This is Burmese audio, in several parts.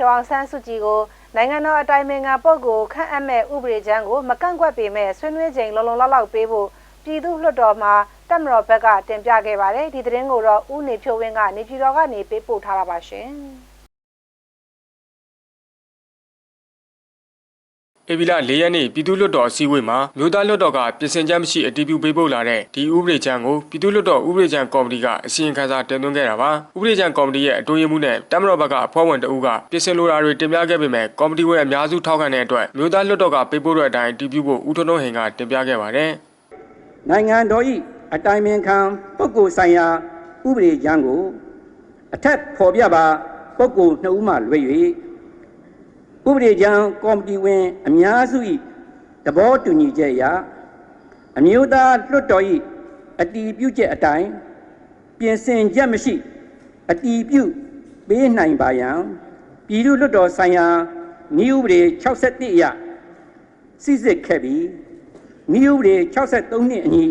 ဒေါအောင်ဆန်းစုကြည်ကိုနိုင်ငံတော်အတိုင်ပင်ခံပုဂ္ဂိုလ်ခန့်အပ်မဲ့ဥပဒေချမ်းကိုမကန့်ကွက်ပေမဲ့ဆွေးနွေးချိန်လုံလုံလောက်လောက်ပေးဖို့ပြည်သူ့လွှတ်တော်မှာတက်မတော်ဘက်ကတင်ပြခဲ့ပါတယ်ဒီသတင်းကိုတော့ဦးနေဖြိုးဝင်းကနေပြည်တော်ကနေပေးပို့ထားတာပါရှင် ဧပြီလ၄ရက်နေ့ပြည်သူ့လွှတ်တော်အစည်းအဝေးမှာမြို့သားလွှတ်တော်ကပြင်ဆင်ချက်မရှိအတည်ပြုပေးပို့လာတဲ့ဒီဥပဒေချမ်းကိုပြည်သူ့လွှတ်တော်ဥပဒေချမ်းကော်မတီကအစီရင်ခံစာတင်သွင်းခဲ့တာပါဥပဒေချမ်းကော်မတီရဲ့အတွင်းရေးမှူးနဲ့တမတော်ဘက်ကအဖွဲ့ဝင်တအူးကပြင်ဆင်လိုတာတွေတင်ပြခဲ့ပေမဲ့ကော်မတီဝင်အများစုထောက်ခံတဲ့အတွက်မြို့သားလွှတ်တော်ကပေးပို့တဲ့အတိုင်းအတည်ပြုဖို့ဦးထွန်းထွန်းဟင်ကတင်ပြခဲ့ပါတယ်နိုင်ငံတော်၏အတိုင်ပင်ခံပုဂ္ဂိုလ်ဆိုင်ရာဥပဒေကြမ်းကိုအထက်ဖော်ပြပါပုဂ္ဂိုလ်နှစ်ဦးမှလွဲ၍ ဥပဒေကြမ်းကော်မတီဝင်အများစု၏သဘောတူညီချက်အရအမျိုးသားလွှတ်တော်၏အတီးပြုချက်အတိုင်းပြင်ဆင်ချက်မရှိအတီးပြုပေးနိုင်ပါရန်ပြည်သူ့လွှတ်တော်ဆိုင်ရာဤဥပဒေ61အရစစ်စစ်ခဲ့ပြီးမိဥပဒေ63နှစ်အညီ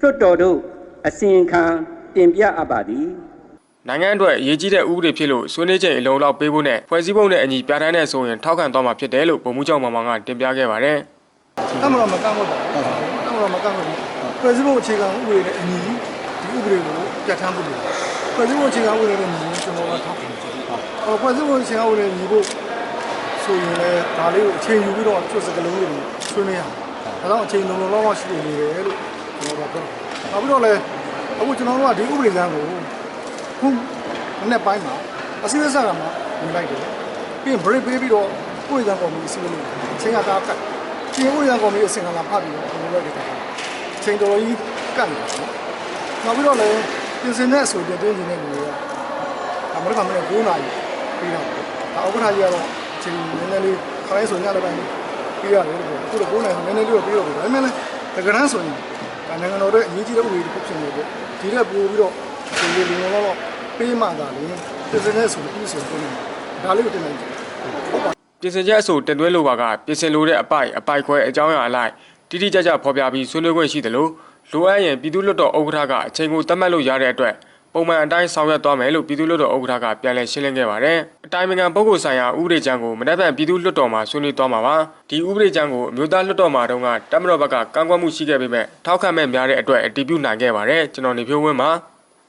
လွှတ်တော်တို့အစီရင်ခံတင်ပြအပ်ပါသည် နိုင်ငံအတွက်အရေးကြီးတဲ့ဥပဒေဖြစ်လို့ဆွေးနွေးချိန်အလုံးလောက်ပေးဖို့နဲ့ဖွဲ့စည်းပုံနဲ့အညီပြဋ္ဌာန်းတဲ့ဆိုရင်ထောက်ခံသွားမှာဖြစ်တယ်လို့ဗိုလ်မှူးချုပ်မောင်မောင်ကတင်ပြခဲ့ပါတယ်တမတော်မကန့်ကွက်ပါဘူးတမတော်မကန့်ကွက်ဘူးဖွဲ့စည်းပုံအခြေခံဥပဒေနဲ့အညီဒီဥပဒေကိုပြဋ္ဌာန်းဖို့လိုတယ်ဖွဲ့စည်းပုံအခြေခံဥပဒေနဲ့ညီရင်ကျွန်တော်ကထောက်ခံတယ်ဟောဖွဲ့စည်းပုံအခြေခံဥပဒေနဲ့ညီဖို့ဆိုရင်လည်းဒါလေးကိုအချိန်ယူပြီးတော့ကျွတ်စကလုံးလေးကိုဆွေးနွေးရအောင်ဒါတော့အချိန်လုံးလုံးလောက်ရှိနေတယ်လို့ကျွန်တော်ကပြောနောက်ပြီးတော့လည်းအခုကျွန်တော်တို့ကဒီဥပဒေကြမ်းကို ခုမနေ့ပိုင်းမှာအစည်းအဝေးဆက်ကမှဝင်လိုက်တယ်ပြီးရင် break ပေးပြီးတော့ဥပဒေကြမ်းကော်မတီအစည်းအဝေးလုပ်တယ်အချိန်ကဒါကတ်ကျင်းဥရံကော်မတီအစင်ကလာဖတ်ပြီးတော့ဘယ်လိုလဲဒီကအချိန်တော်ကြီးကတ်နေတာနော်နောက်ပြီးတော့လည်းပြင်ဆင်တဲ့အဆိုတင်သွင်းနေတဲ့လူတွေကအမေရိကန်မှာ9နာရီပြီးတော့ဒါဥက္ကဋ္ဌကြီးကတော့အချိန်နည်းနည်းလေးခရိုင်းဆိုညလည်းပိုင်းပြီးရတယ်လို့အခုတော့9နာရီနည်းနည်းလေးတော့ပြီးတော့ပြီဒါပေမဲ့လည်းတကယ်တမ်းဆိုရင်ဒါနိုင်ငံတော်ရဲ့အရေးကြီးတဲ့ဥပဒေတစ်ခုဖြစ်နေတယ်ဒီလက်ပို့ပြီးတော့ဒီလိုလူလုံးတော့ ပေးမှသာလေပြင်ဆင်တဲ့အဆိုပြီးဆိုတော့ဒါလေးကိုတင်လိုက်တယ်ဟုတ်ပါပြင်ဆင်ချက်အဆိုတင်သွင်းလိုပါကပြင်ဆင်လိုတဲ့အပိုက်အပိုက်ခွဲအကြောင်းအရာအလိုက်တိတိကျကျဖော်ပြပြီးဆွေးနွေးခွင့်ရှိတယ်လို့လိုအပ်ရင်ပြည်သူ့လွှတ်တော်ဥက္ကဋ္ဌကအချိန်ကိုသတ်မှတ်လို့ရတဲ့အတွက်ပုံမှန်အတိုင်းဆောင်ရွက်သွားမယ်လို့ပြည်သူ့လွှတ်တော်ဥက္ကဋ္ဌကပြန်လည်ရှင်းလင်းခဲ့ပါတယ်။အတိုင်ပင်ခံပုဂ္ဂိုလ်ဆိုင်ရာဥပဒေကြမ်းကိုမနက်ဖြန်ပြည်သူ့လွှတ်တော်မှာဆွေးနွေးသွားမှာပါ။ဒီဥပဒေကြမ်းကိုအမျိုးသားလွှတ်တော်မှာတုန်းကတမတော်ဘက်ကကန့်ကွက်မှုရှိခဲ့ပေမဲ့ထောက်ခံမဲ့များတဲ့အတွက်အတည်ပြုနိုင်ခဲ့ပါတယ်။ကျွန်တော်နေဖြိုးဝင်းပါ။